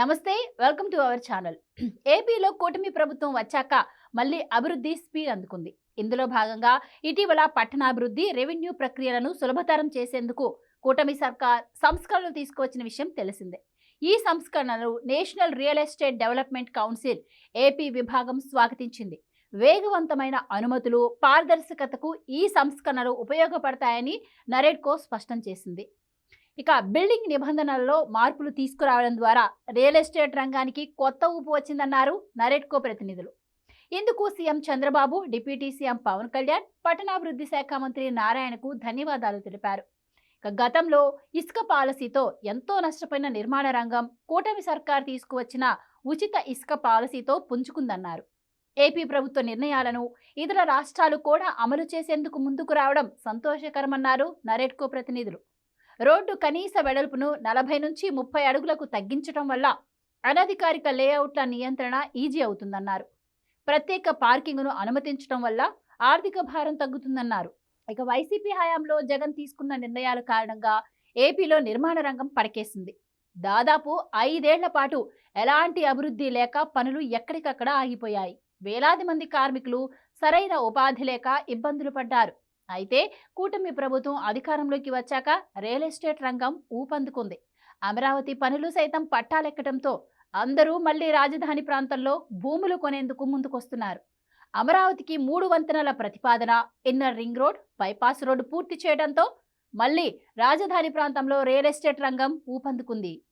నమస్తే welcome to our channel. ఏపీలో కూటమి ప్రభుత్వం వచ్చాక మళ్ళీ అభివృద్ధి స్పీడ్ అందుకుంది. ఇందులో భాగంగా ఇటీవల పట్టణాభివృద్ధి రెవెన్యూ ప్రక్రియలను సులభతరం చేసేందుకు కూటమి సర్కార్ సంస్కరణలు తీసుకువచ్చిన విషయం తెలిసిందే. ఈ సంస్కరణలు national real estate development council AP విభాగం స్వాగతించింది. వేగవంతమైన అనుమతులు పారదర్శకతకు ఈ సంస్కరణలు ఉపయోగపడతాయని నరేడ్కో స్పష్టం చేసింది. ఇక బిల్డింగ్ నిబంధనల్లో మార్పులు తీసుకురావడం ద్వారా రియల్ ఎస్టేట్ రంగానికి కొత్త ఊపు వచ్చిందన్నారు నరేట్కో ప్రతినిధులు. ఇందుకు CM Chandrababu deputy CM Pawan Kalyan పట్టణాభివృద్ధి శాఖ మంత్రి నారాయణకు ధన్యవాదాలు తెలిపారు. ఇక గతంలో ఇసుక పాలసీతో ఎంతో నష్టపోయిన నిర్మాణ రంగం కూటమి సర్కార్ తీసుకువచ్చిన ఉచిత ఇసుక పాలసీతో పుంజుకుందన్నారు. ఏపీ ప్రభుత్వ నిర్ణయాలను ఇతర రాష్ట్రాలు కూడా అమలు చేసేందుకు ముందుకు రావడం సంతోషకరమన్నారు నరేట్కో ప్రతినిధులు. రోడ్డు కనీస వెడల్పును నలభై నుంచి ముప్పై అడుగులకు తగ్గించడం వల్ల అనధికారిక లేఅవుట్ల నియంత్రణ ఈజీ అవుతుందన్నారు. ప్రత్యేక పార్కింగ్ను అనుమతించడం వల్ల ఆర్థిక భారం తగ్గుతుందన్నారు. ఇక వైసీపీ హయాంలో జగన్ తీసుకున్న నిర్ణయాల కారణంగా ఏపీలో నిర్మాణ రంగం పడకేసింది. దాదాపు ఐదేళ్ళ పాటు ఎలాంటి అభివృద్ధి లేక పనులు ఎక్కడికక్కడ ఆగిపోయాయి. వేలాది మంది కార్మికులు సరైన ఉపాధి లేక ఇబ్బందులు పడ్డారు. అయితే కూటమి ప్రభుత్వం అధికారంలోకి వచ్చాక రియల్ ఎస్టేట్ రంగం ఊపందుకుంది. అమరావతి పనులు సైతం పట్టాలెక్కడంతో అందరూ మళ్ళీ రాజధాని ప్రాంతంలో భూములు కొనేందుకు ముందుకొస్తున్నారు. అమరావతికి మూడు వంతెనల ప్రతిపాదన inner ring road bypass road పూర్తి చేయడంతో మళ్ళీ రాజధాని ప్రాంతంలో రియల్ ఎస్టేట్ రంగం ఊపందుకుంది.